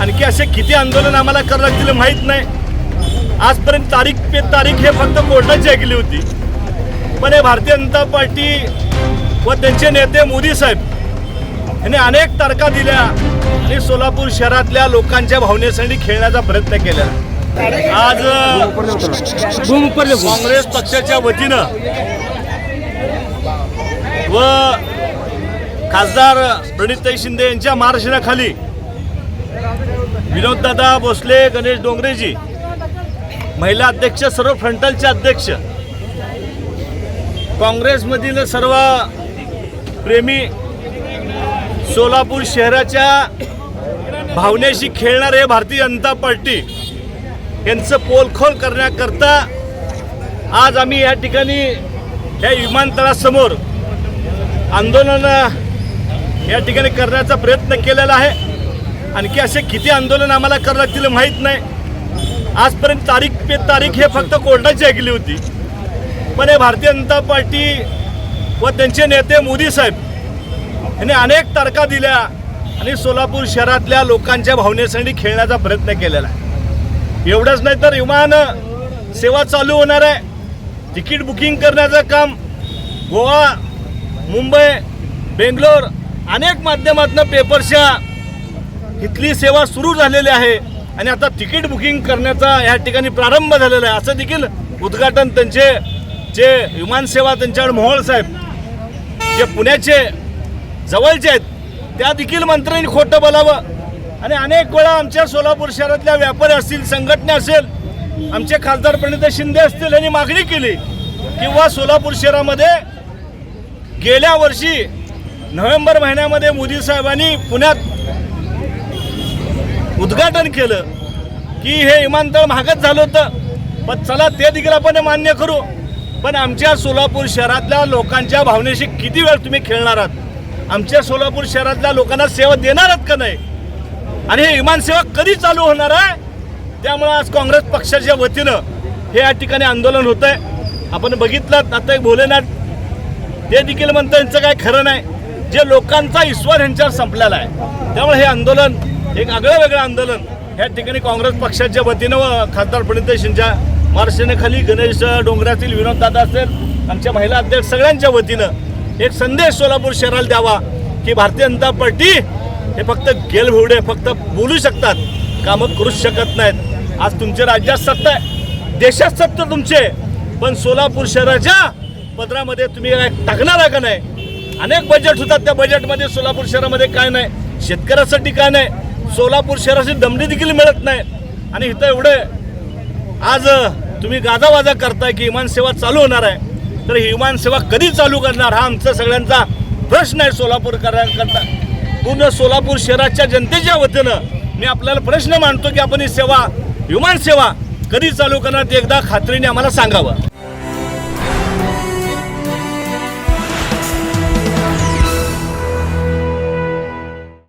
आणखी असे किती आंदोलन आम्हाला करावं लागतील माहीत नाही. आजपर्यंत तारीख पे तारीख हे फक्त कोर्टाची ऐकली होती. पण हे भारतीय जनता पार्टी व त्यांचे नेते मोदी साहेब यांनी अनेक तारखा दिल्या आणि सोलापूर शहरातल्या लोकांच्या भावनेसाठी खेळण्याचा प्रयत्न केला. आज काँग्रेस पक्षाच्या वतीनं व खासदार प्रणितताई शिंदे यांच्या मार्गदर्शनाखाली विनोददादा भोसले गणेश डोंगरेजी. महिला अध्यक्ष सर्व फ्रंटलचे अध्यक्ष. काँग्रेसमधील सर्व प्रेमी सोलापूर शहराच्या भावनेशी खेळणारे भारतीय जनता पार्टी. यांचं पोलखोल करण्याकरता आज आम्ही या ठिकाणी या विमानतळासमोर आंदोलन या ठिकाणी करण्याचा प्रयत्न केलेला आहे. आणखी असे किती आंदोलन आम्हाला करावं लागतील माहीत नाही. आजपर्यंत तारीख पे तारीख हे फक्त कोर्टाची ऐकली होती. पण हे भारतीय जनता पार्टी व त्यांचे नेते मोदी साहेब यांनी अनेक तारखा दिल्या आणि सोलापूर शहरातल्या लोकांच्या भावनेसाठी खेळण्याचा प्रयत्न केलेला आहे. एवढंच नाही तर विमान सेवा चालू होणार आहे. तिकीट बुकिंग करण्याचं काम गोवा मुंबई बेंगलोर अनेक माध्यमातून पेपरच्या इथली सेवा सुरू झालेली आहे आणि आता तिकीट बुकिंग करण्याचा या ठिकाणी प्रारंभ झालेला आहे. असं देखील उद्घाटन त्यांचे जे विमानसेवा त्यांच्याकडे मोहोळ साहेब जे पुण्याचे जवळचे आहेत त्या देखील मंत्र्यांनी खोटं बोलावं. आणि अनेक वेळा आमच्या सोलापूर शहरातल्या व्यापारी असतील संघटना असेल आमचे खासदार प्रणित शिंदे असतील यांनी मागणी केली किंवा सोलापूर शहरामध्ये गेल्या वर्षी नोव्हेंबर महिन्यामध्ये मोदी साहेबांनी पुण्यात उद्घाटन केलं की हे विमानतळ महागच झालं होतं. पण चला ते देखील आपण मान्य करू. पण आमच्या सोलापूर शहरातल्या लोकांच्या भावनेशी किती वेळ तुम्ही खेळणार आहात? आमच्या सोलापूर शहरातल्या लोकांना सेवा देणार आहात का नाही? आणि हे विमानसेवा कधी चालू होणार आहे? त्यामुळं आज काँग्रेस पक्षाच्या वतीनं हे या ठिकाणी आंदोलन होत आहे आपण बघितलं आता एक भोलेनाथ ते देखील म्हणतं यांचं काय खरं नाही. जे लोकांचा ईश्वर यांच्यावर संपलेला आहे. त्यामुळे हे आंदोलन एक आगळं वेगळं आंदोलन. या ठिकाणी काँग्रेस पक्षाच्या वतीनं व खासदार प्रणित शिंच्या मार्गदर्शनाखाली गणेश डोंगरातील विनोददादा असेल आमच्या महिला अध्यक्ष सगळ्यांच्या वतीनं एक संदेश सोलापूर शहराला द्यावा की भारतीय जनता पार्टी हे फक्त गेलभिवडे फक्त बोलू शकतात कामं करूच शकत नाहीत. आज तुमच्या राज्यात सत्ता आहे. देशात सत्ता तुमचे पण सोलापूर शहराच्या पदरामध्ये तुम्ही काय टाकणार का नाही? अनेक बजेट होतात त्या बजेटमध्ये सोलापूर शहरामध्ये काय नाही. शेतकऱ्यासाठी काय नाही. सोलापूर शहराची दमडी देखील मिळत नाही. आणि इथं एवढे आज तुम्ही गाजावाजा करताय की विमानसेवा चालू होणार आहे. तर ही विमानसेवा कधी चालू करणार हा आमचा सगळ्यांचा प्रश्न आहे सोलापूरकरांकरता. करता पूर्ण सोलापूर शहराच्या जनतेच्या वतीनं मी आपल्याला प्रश्न मांडतो की आपण ही सेवा विमानसेवा कधी चालू करणार ते एकदा खात्रीने आम्हाला सांगावं.